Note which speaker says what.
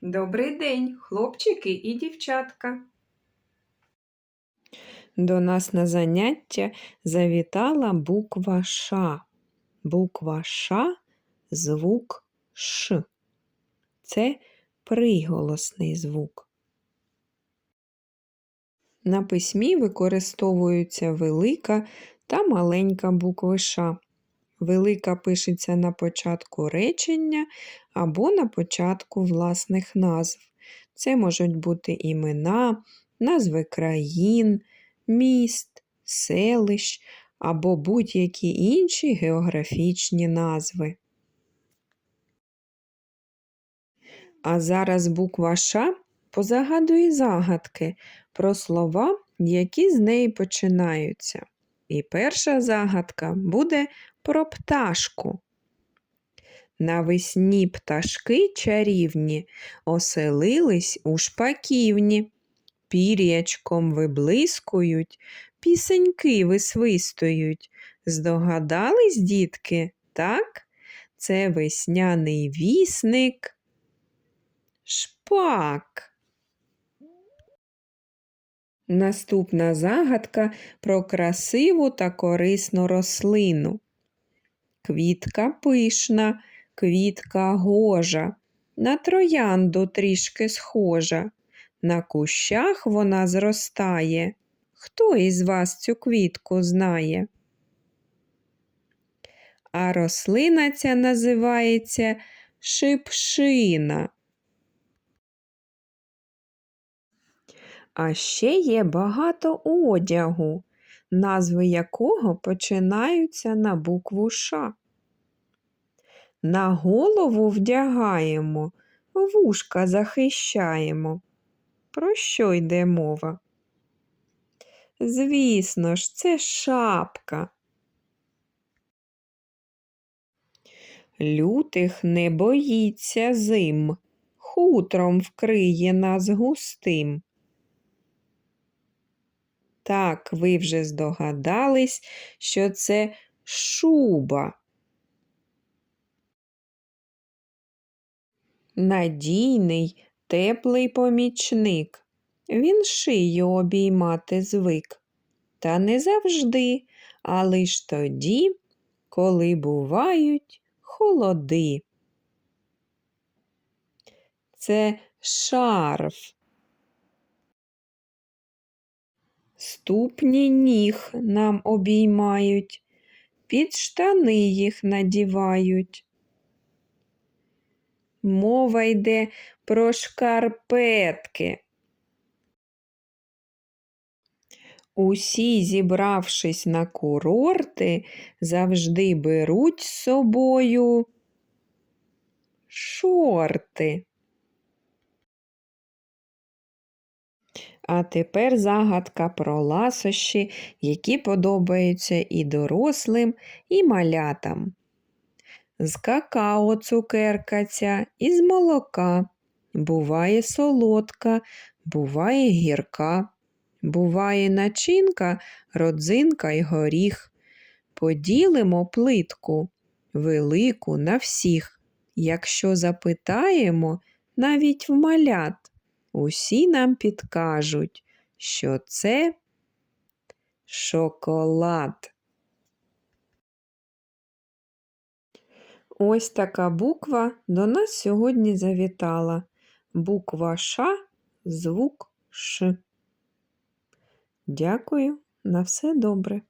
Speaker 1: Добрий день, хлопчики і дівчатка. До нас на заняття завітала буква Ш. Буква Ш – звук Ш. Це приголосний звук. На письмі використовуються велика та маленька букви Ш. Велика пишеться на початку речення або на початку власних назв. Це можуть бути імена, назви країн, міст, селищ або будь-які інші географічні назви. А зараз буква Ш позагадує загадки про слова, які з неї починаються. І перша загадка буде про пташку. Навесні пташки чарівні оселились у шпаківні, пір'ячком виблискують, пісеньки висвистують. Здогадались, дітки, так? Це весняний вісник. Шпак. Наступна загадка про красиву та корисну рослину. Квітка пишна, квітка гожа, на троянду трішки схожа. На кущах вона зростає. Хто із вас цю квітку знає? А рослина ця називається шипшина. А ще є багато одягу, назви якого починаються на букву Ш. На голову вдягаємо, вушка захищаємо. Про що йде мова? Звісно ж, це шапка. Лютих не боїться зим, хутром вкриє нас густим. Так, ви вже здогадались, що це шуба. Надійний, теплий помічник. Він шию обіймати звик. Та не завжди, а лиш тоді, коли бувають холоди. Це шарф. Ступні ніг нам обіймають, під штани їх надівають. Мова йде про шкарпетки. Усі, зібравшись на курорти, завжди беруть з собою шорти. А тепер загадка про ласощі, які подобаються і дорослим, і малятам. З какао цукерка ця, із молока. Буває солодка, буває гірка, буває начинка, родзинка й горіх. Поділимо плитку велику на всіх. Якщо запитаємо, навіть в малят, усі нам підкажуть, що це шоколад. Ось така буква до нас сьогодні завітала. Буква Ш, звук Ш. Дякую, на все добре.